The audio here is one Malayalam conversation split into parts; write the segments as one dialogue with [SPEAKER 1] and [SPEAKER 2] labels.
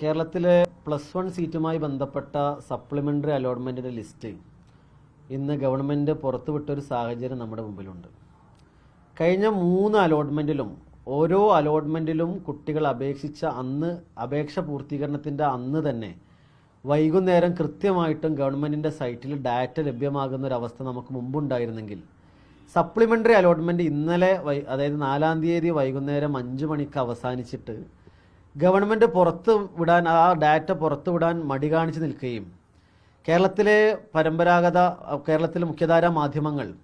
[SPEAKER 1] കേരളത്തിലെ പ്ലസ് വൺ സീറ്റുമായി ബന്ധപ്പെട്ട സപ്ലിമെന്ററി അലോട്ട്മെന്റിന്റെ ലിസ്റ്റ് ഇന്ന് ഗവൺമെന്റ് പുറത്തുവിട്ടൊരു സാഹചര്യം നമ്മുടെ മുമ്പിലുണ്ട്. കഴിഞ്ഞ മൂന്ന് അലോട്ട്മെന്റിലും ഓരോ അലോട്ട്മെന്റിലും കുട്ടികൾ അപേക്ഷിച്ച അന്ന് അപേക്ഷ പൂർത്തീകരണത്തിന്റെ അന്ന് തന്നെ വൈകുന്നേരം കൃത്യമായിട്ടും ഗവൺമെന്റിന്റെ സൈറ്റിൽ ഡാറ്റ ലഭ്യമാകുന്ന ഒരു അവസ്ഥ നമുക്ക് മുമ്പുണ്ടായിരുന്നെങ്കിൽ സപ്ലിമെന്ററി അലോട്ട്മെന്റ് ഇന്നലെ അതായത് നാലാം തീയതി വൈകുന്നേരം അഞ്ച് മണിക്ക് അവസാനിച്ചിട്ട് ഗവൺമെന്റ് പുറത്ത് വിടാൻ ആ ഡാറ്റ പുറത്ത് വിടാൻ മടി കാണിച്ച് നിൽക്കുകയും കേരളത്തിലെ പരമ്പരാഗത കേരളത്തിലെ മുഖ്യധാര മാധ്യമങ്ങൾ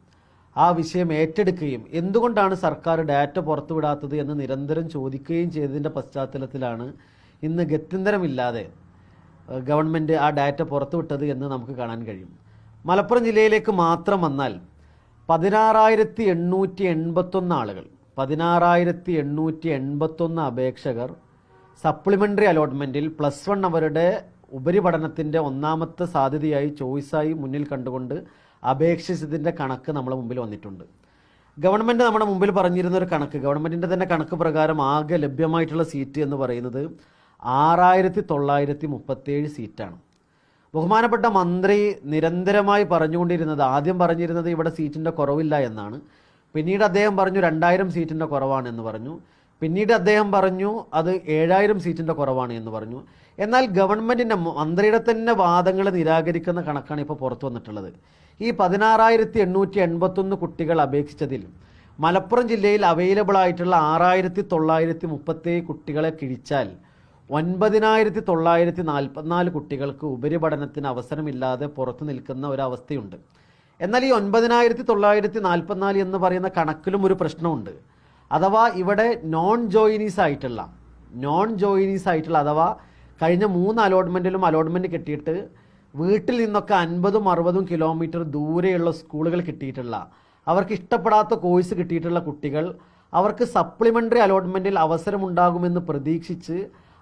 [SPEAKER 1] ആ വിഷയം ഏറ്റെടുക്കുകയും എന്തുകൊണ്ടാണ് സർക്കാർ ഡാറ്റ പുറത്തുവിടാത്തത് എന്ന് നിരന്തരം ചോദിക്കുകയും ചെയ്തതിന്റെ പശ്ചാത്തലത്തിലാണ് ഇന്ന് ഗത്യന്തരമില്ലാതെ ഗവൺമെന്റ് ആ ഡാറ്റ പുറത്തുവിട്ടത് എന്ന് നമുക്ക് കാണാൻ കഴിയും. മലപ്പുറം ജില്ലയിലേക്ക് മാത്രം വന്നാൽ പതിനാറായിരത്തി എണ്ണൂറ്റി എൺപത്തൊന്ന് ആളുകൾ പതിനാറായിരത്തി എണ്ണൂറ്റി എൺപത്തൊന്ന് അപേക്ഷകർ സപ്ലിമെന്ററി അലോട്ട്മെന്റിൽ പ്ലസ് വൺ അവരുടെ ഉപരിപഠനത്തിന്റെ ഒന്നാമത്തെ സാധ്യതയായി ചോയ്സായി മുന്നിൽ കണ്ടുകൊണ്ട് അപേക്ഷിച്ചതിന്റെ കണക്ക് നമ്മുടെ മുമ്പിൽ വന്നിട്ടുണ്ട്. ഗവൺമെന്റ് നമ്മുടെ മുമ്പിൽ പറഞ്ഞിരുന്ന ഒരു കണക്ക്. ഗവൺമെന്റിന്റെ തന്നെ കണക്ക് പ്രകാരം ആകെ ലഭ്യമായിട്ടുള്ള സീറ്റ് എന്ന് പറയുന്നത് ആറായിരത്തി തൊള്ളായിരത്തി മുപ്പത്തേഴ് സീറ്റാണ് ബഹുമാനപ്പെട്ട മന്ത്രി നിരന്തരമായി പറഞ്ഞുകൊണ്ടിരുന്നത് ആദ്യം പറഞ്ഞിരുന്നത് ഇവിടെ സീറ്റിന്റെ കുറവില്ല എന്നാണ്. പിന്നീട് അദ്ദേഹം പറഞ്ഞു രണ്ടായിരം സീറ്റിന്റെ കുറവാണ് എന്ന് പറഞ്ഞു. പിന്നീട് അദ്ദേഹം പറഞ്ഞു അത് ഏഴായിരം സീറ്റിന്റെ കുറവാണ് എന്ന് പറഞ്ഞു. എന്നാൽ ഗവൺമെന്റിന്റെ മന്ത്രിയുടെ തന്നെ വാദങ്ങൾ നിരാകരിക്കുന്ന കണക്കാണ് ഇപ്പോൾ പുറത്തു വന്നിട്ടുള്ളത്. ഈ പതിനാറായിരത്തി എണ്ണൂറ്റി എൺപത്തൊന്ന് കുട്ടികൾ അപേക്ഷിച്ചതിൽ മലപ്പുറം ജില്ലയിൽ അവൈലബിൾ ആയിട്ടുള്ള ആറായിരത്തി തൊള്ളായിരത്തി മുപ്പത്തേഴ് കുട്ടികളെ കിഴിച്ചാൽ ഒൻപതിനായിരത്തി തൊള്ളായിരത്തി നാൽപ്പത്തിനാല് കുട്ടികൾക്ക് ഉപരിപഠനത്തിന് അവസരമില്ലാതെ പുറത്തു നിൽക്കുന്ന ഒരവസ്ഥയുണ്ട്. എന്നാൽ ഈ ഒൻപതിനായിരത്തി തൊള്ളായിരത്തി നാൽപ്പത്തിനാല് എന്ന് പറയുന്ന കണക്കിലും ഒരു പ്രശ്നമുണ്ട്. അഥവാ ഇവിടെ നോൺ ജോയിനീസ് ആയിട്ടുള്ള നോൺ ജോയിനീസ് ആയിട്ടുള്ള അഥവാ കഴിഞ്ഞ മൂന്ന് അലോട്ട്മെന്റിലും അലോട്ട്മെന്റ് കിട്ടിയിട്ട് വീട്ടിൽ നിന്നൊക്കെ അൻപതും അറുപതും കിലോമീറ്റർ ദൂരെയുള്ള സ്കൂളുകൾ കിട്ടിയിട്ടുള്ള അവർക്ക് ഇഷ്ടപ്പെടാത്ത കോഴ്സ് കിട്ടിയിട്ടുള്ള കുട്ടികൾ അവർക്ക് സപ്ലിമെന്ററി അലോട്ട്മെന്റിൽ അവസരമുണ്ടാകുമെന്ന് പ്രതീക്ഷിച്ച്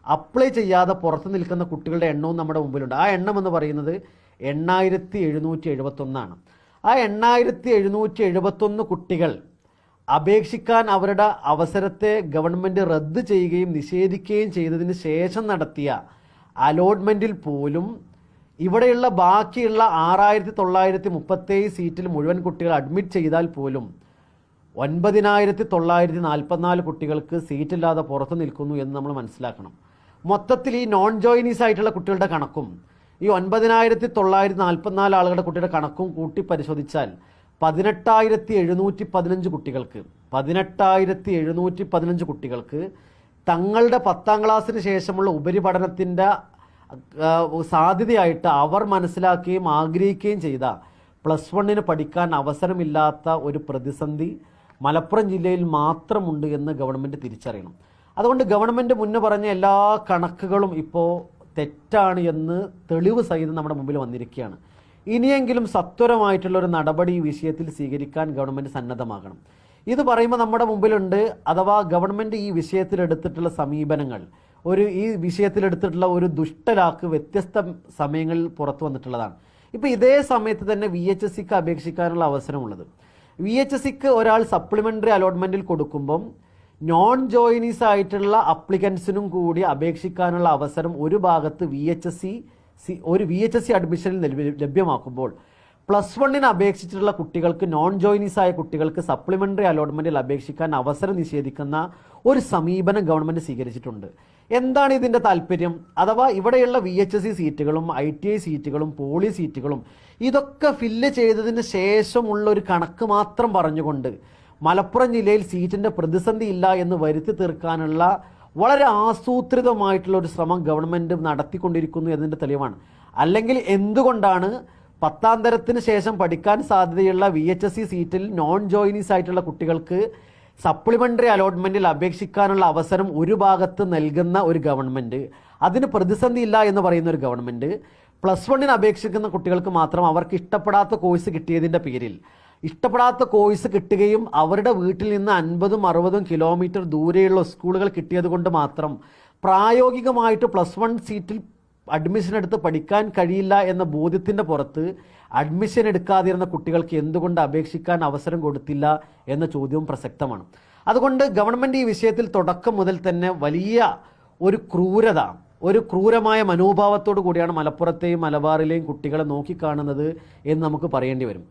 [SPEAKER 1] അപ്ലൈ ചെയ്യാതെ പുറത്ത് നിൽക്കുന്ന കുട്ടികളുടെ എണ്ണവും നമ്മുടെ മുമ്പിലുണ്ട്. ആ എണ്ണം എന്ന് പറയുന്നത് എണ്ണായിരത്തി എഴുന്നൂറ്റി എഴുപത്തൊന്നാണ്. ആ എണ്ണായിരത്തി എഴുന്നൂറ്റി എഴുപത്തൊന്ന് കുട്ടികൾ അപേക്ഷിക്കാൻ അവരുടെ അവസരത്തെ ഗവൺമെന്റ് റദ്ദ് ചെയ്യുകയും നിഷേധിക്കുകയും ചെയ്തതിന് ശേഷം നടത്തിയ അലോട്ട്മെന്റിൽ പോലും ഇവിടെയുള്ള ബാക്കിയുള്ള ആറായിരത്തി തൊള്ളായിരത്തി മുപ്പത്തേഴ് സീറ്റിൽ മുഴുവൻ കുട്ടികൾ അഡ്മിറ്റ് ചെയ്താൽ പോലും ഒൻപതിനായിരത്തി തൊള്ളായിരത്തി നാൽപ്പത്തിനാല് കുട്ടികൾക്ക് സീറ്റില്ലാതെ പുറത്തു നിൽക്കുന്നു എന്ന് നമ്മൾ മനസ്സിലാക്കണം. മൊത്തത്തിൽ ഈ നോൺ ജോയിനീസ് ആയിട്ടുള്ള കുട്ടികളുടെ കണക്കും ഈ ഒൻപതിനായിരത്തി തൊള്ളായിരത്തി നാൽപ്പത്തിനാല് ആളുകളുടെ കുട്ടിയുടെ കണക്കും കൂട്ടി പരിശോധിച്ചാൽ പതിനെട്ടായിരത്തി എഴുന്നൂറ്റി പതിനഞ്ച് കുട്ടികൾക്ക് പതിനെട്ടായിരത്തി എഴുന്നൂറ്റി പതിനഞ്ച് കുട്ടികൾക്ക് തങ്ങളുടെ പത്താം ക്ലാസ്സിന് ശേഷമുള്ള ഉപരിപഠനത്തിന്റെ സാധ്യതയായിട്ട് അവർ മനസ്സിലാക്കുകയും ആഗ്രഹിക്കുകയും ചെയ്ത പ്ലസ് വണ്ണിന് പഠിക്കാൻ അവസരമില്ലാത്ത ഒരു പ്രതിസന്ധി മലപ്പുറം ജില്ലയിൽ മാത്രമുണ്ട് എന്ന് ഗവൺമെന്റ് തിരിച്ചറിയണം. അതുകൊണ്ട് ഗവൺമെന്റ് മുന്നേ പറഞ്ഞ എല്ലാ കണക്കുകളും ഇപ്പോൾ തെറ്റാണ് എന്ന് തെളിവ് സഹിതം നമ്മുടെ മുമ്പിൽ വന്നിരിക്കുകയാണ്. ഇനിയെങ്കിലും സത്വരമായിട്ടുള്ള ഒരു നടപടി ഈ വിഷയത്തിൽ സ്വീകരിക്കാൻ ഗവൺമെന്റ് സന്നദ്ധമാകണം. ഇത് പറയുമ്പോൾ നമ്മുടെ മുമ്പിലുണ്ട് അഥവാ ഗവൺമെന്റ് ഈ വിഷയത്തിൽ എടുത്തിട്ടുള്ള സമീപനങ്ങൾ ഒരു ഈ വിഷയത്തിൽ എടുത്തിട്ടുള്ള ഒരു ദുഷ്ടലാക്ക് വ്യത്യസ്ത സമയങ്ങളിൽ പുറത്തു വന്നിട്ടുള്ളതാണ്. ഇപ്പോൾ ഇതേ സമയത്ത് തന്നെ വി എച്ച് എസ് സിക്ക് അപേക്ഷിക്കാനുള്ള അവസരമുള്ളത്. വി എച്ച് എസ് സിക്ക് ഒരാൾ സപ്ലിമെന്ററി അലോട്ട്മെന്റിൽ കൊടുക്കുമ്പം നോൺ ജോയിനീസ് ആയിട്ടുള്ള അപ്ലിക്കൻസിനും കൂടി അപേക്ഷിക്കാനുള്ള അവസരം ഒരു ഭാഗത്ത് വി എച്ച് എസ് സി ഒരു വി എച്ച് എസ് സി അഡ്മിഷനിൽ ലഭ്യമാക്കുമ്പോൾ പ്ലസ് വണ്ണിന് അപേക്ഷിച്ചിട്ടുള്ള കുട്ടികൾക്ക് നോൺ ജോയിനീസ് ആയ കുട്ടികൾക്ക് സപ്ലിമെന്ററി അലോട്ട്മെന്റിൽ അപേക്ഷിക്കാൻ അവസരം നിഷേധിക്കുന്ന ഒരു സമീപനം ഗവൺമെന്റ് സ്വീകരിച്ചിട്ടുണ്ട്. എന്താണ് ഇതിന്റെ താല്പര്യം? അഥവാ ഇവിടെയുള്ള വി എച്ച് എസ് സി സീറ്റുകളും ഐ ടി ഐ സീറ്റുകളും പോളി സീറ്റുകളും ഇതൊക്കെ ഫില്ല് ചെയ്തതിന് ശേഷമുള്ള ഒരു കണക്ക് മാത്രം പറഞ്ഞുകൊണ്ട് മലപ്പുറം ജില്ലയിൽ സീറ്റിന്റെ പ്രതിസന്ധി ഇല്ല എന്ന് വരുത്തി തീർക്കാനുള്ള വളരെ ആസൂത്രിതമായിട്ടുള്ള ഒരു ശ്രമം ഗവൺമെന്റ് നടത്തിക്കൊണ്ടിരിക്കുന്നു എന്നതിന്റെ തെളിവാണ്. അല്ലെങ്കിൽ എന്തുകൊണ്ടാണ് പത്താം തരത്തിന് ശേഷം പഠിക്കാൻ സാധ്യതയുള്ള വി എച്ച് എസ് സി സീറ്റിൽ നോൺ ജോയിനീസ് ആയിട്ടുള്ള കുട്ടികൾക്ക് സപ്ലിമെന്ററി അലോട്ട്മെന്റിൽ അപേക്ഷിക്കാനുള്ള അവസരം ഒരു ഭാഗത്ത് നൽകുന്ന ഒരു ഗവൺമെന്റ് അതിന് പ്രതിസന്ധി ഇല്ല എന്ന് പറയുന്ന ഒരു ഗവൺമെന്റ് പ്ലസ് വണ്ണിന് അപേക്ഷിക്കുന്ന കുട്ടികൾക്ക് മാത്രം അവർക്ക് ഇഷ്ടപ്പെടാത്ത കോഴ്സ് കിട്ടിയതിന്റെ പേരിൽ ഇഷ്ടപ്പെടാത്ത കോഴ്സ് കിട്ടുകയും അവരുടെ വീട്ടിൽ നിന്ന് അൻപതും അറുപതും കിലോമീറ്റർ ദൂരെയുള്ള സ്കൂളുകൾ കിട്ടിയത് കൊണ്ട് മാത്രം പ്രായോഗികമായിട്ട് പ്ലസ് വൺ സീറ്റിൽ അഡ്മിഷൻ എടുത്ത് പഠിക്കാൻ കഴിയില്ല എന്ന ബോധ്യത്തിന്റെ പുറത്ത് അഡ്മിഷൻ എടുക്കാതിരുന്ന കുട്ടികൾക്ക് എന്തുകൊണ്ട് അപേക്ഷിക്കാൻ അവസരം കൊടുത്തില്ല എന്ന ചോദ്യവും പ്രസക്തമാണ്. അതുകൊണ്ട് ഗവൺമെന്റ് ഈ വിഷയത്തിൽ തുടക്കം മുതൽ തന്നെ വലിയ ഒരു ക്രൂരത ഒരു ക്രൂരമായ മനോഭാവത്തോടു കൂടിയാണ് മലപ്പുറത്തെയും മലബാറിലെയും കുട്ടികളെ നോക്കിക്കാണുന്നത് എന്ന് നമുക്ക് പറയേണ്ടി വരും.